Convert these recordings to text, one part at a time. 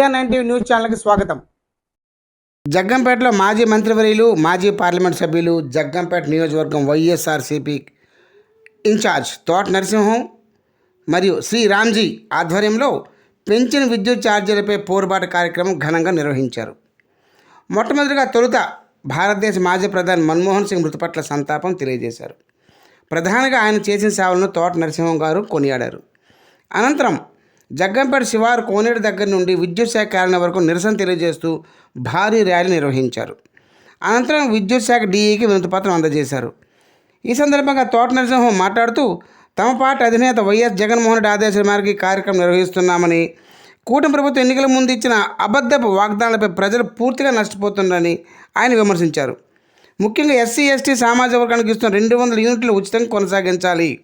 GR nine TV news ఛానల్కి స్వాగతం. జగ్గంపేటలో మాజీ మంత్రివర్యులు మాజీ పార్లమెంట్ సభ్యులు జగ్గంపేట నియోజకవర్గం వైఎస్ఆర్సీపీ ఇన్ఛార్జ్ తోట నరసింహం మరియు శ్రీ రామ్జీ ఆధ్వర్యంలో పెంచిన విద్యుత్ ఛార్జీలపై పోరుబాటు కార్యక్రమం ఘనంగా నిర్వహించారు. మొట్టమొదటిగా తొలుత భారతదేశ మాజీ ప్రధాని మన్మోహన్ సింగ్ మృతి పట్ల సంతాపం తెలియజేశారు. ప్రధానిగా ఆయన చేసిన సేవలను తోట నరసింహం గారు కొనియాడారు. అనంతరం జగ్గంపేట శివారు కోనేరు దగ్గర నుండి విద్యుత్ శాఖ కార్యాలయం వరకు నిరసన తెలియజేస్తూ భారీ ర్యాలీ నిర్వహించారు. అనంతరం విద్యుత్ శాఖ డీఈకి వినతిపత్రం అందజేశారు. ఈ సందర్భంగా తోట నరసింహం మాట్లాడుతూ తమ పార్టీ అధినేత వైఎస్ జగన్మోహన్ రెడ్డి ఆదేశాల మేరకు ఈ కార్యక్రమం నిర్వహిస్తున్నామని కూటమి ప్రభుత్వం ఎన్నికల ముందు ఇచ్చిన అబద్ధపు వాగ్దానాలపై ప్రజలు పూర్తిగా నష్టపోతున్నారని ఆయన విమర్శించారు. ముఖ్యంగా ఎస్సీ ఎస్టీ సామాజిక వర్గానికి ఇస్తున్న రెండు వందల యూనిట్లు ఉచితంగా కొనసాగించాలి.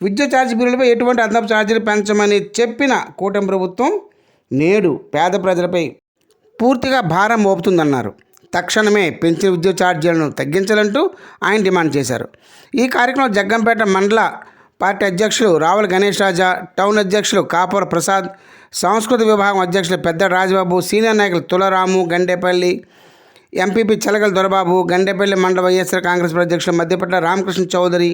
విద్యుత్ ఛార్జీ బిల్లులపై ఎటువంటి అదనపు ఛార్జీలు పెంచమని చెప్పిన కూటమి ప్రభుత్వం నేడు పేద ప్రజలపై పూర్తిగా భారం మోపుతుందన్నారు. తక్షణమే పెంచిన విద్యుత్ ఛార్జీలను తగ్గించాలంటూ ఆయన డిమాండ్ చేశారు. ఈ కార్యక్రమంలో జగ్గంపేట మండల పార్టీ అధ్యక్షులు రావుల గణేష్ రాజా టౌన్ అధ్యక్షులు కాపూర ప్రసాద్ సంస్కృతి విభాగం అధ్యక్షులు పెద్ద రాజబాబు సీనియర్ నాయకులు తులరాము గండేపల్లి ఎంపీపీ చలగల దొరబాబు గండేపల్లి మండల వైఎస్ఆర్ కాంగ్రెస్ అధ్యక్షులు మధ్యపట్ల రామకృష్ణ చౌదరి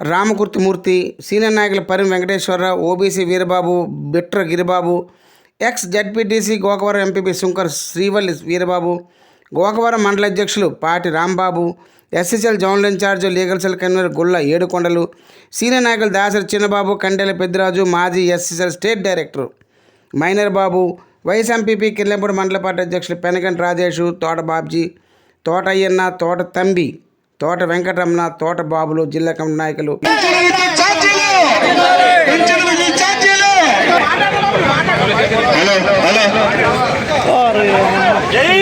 రామకృతిమూర్తి సీనియర్ నాయకులు పరిం Venkateswararao OBC Veerababu Bitra Giribabu ex ZPTC Gokavaram MPP Shunkar Srivalli Veerababu Gokavaram మండల అధ్యక్షులు Pati Rambabu SSL zonal incharge legal cell convener Gulla Yedukondalu senior నాయకులు దాసరి చిన్నబాబు కండెల పెద్దిరాజు మాజీ SSL state director minor Babu vice MPP Kirlampudi మండల party అధ్యక్షులు పెనగంటి రాజేషు తోట బాబ్జీ తోట అయ్యన్న తోట తంబి తోట వెంకటరమణ తోట బాబులు జిల్లా కమిటీ నాయకులు. జై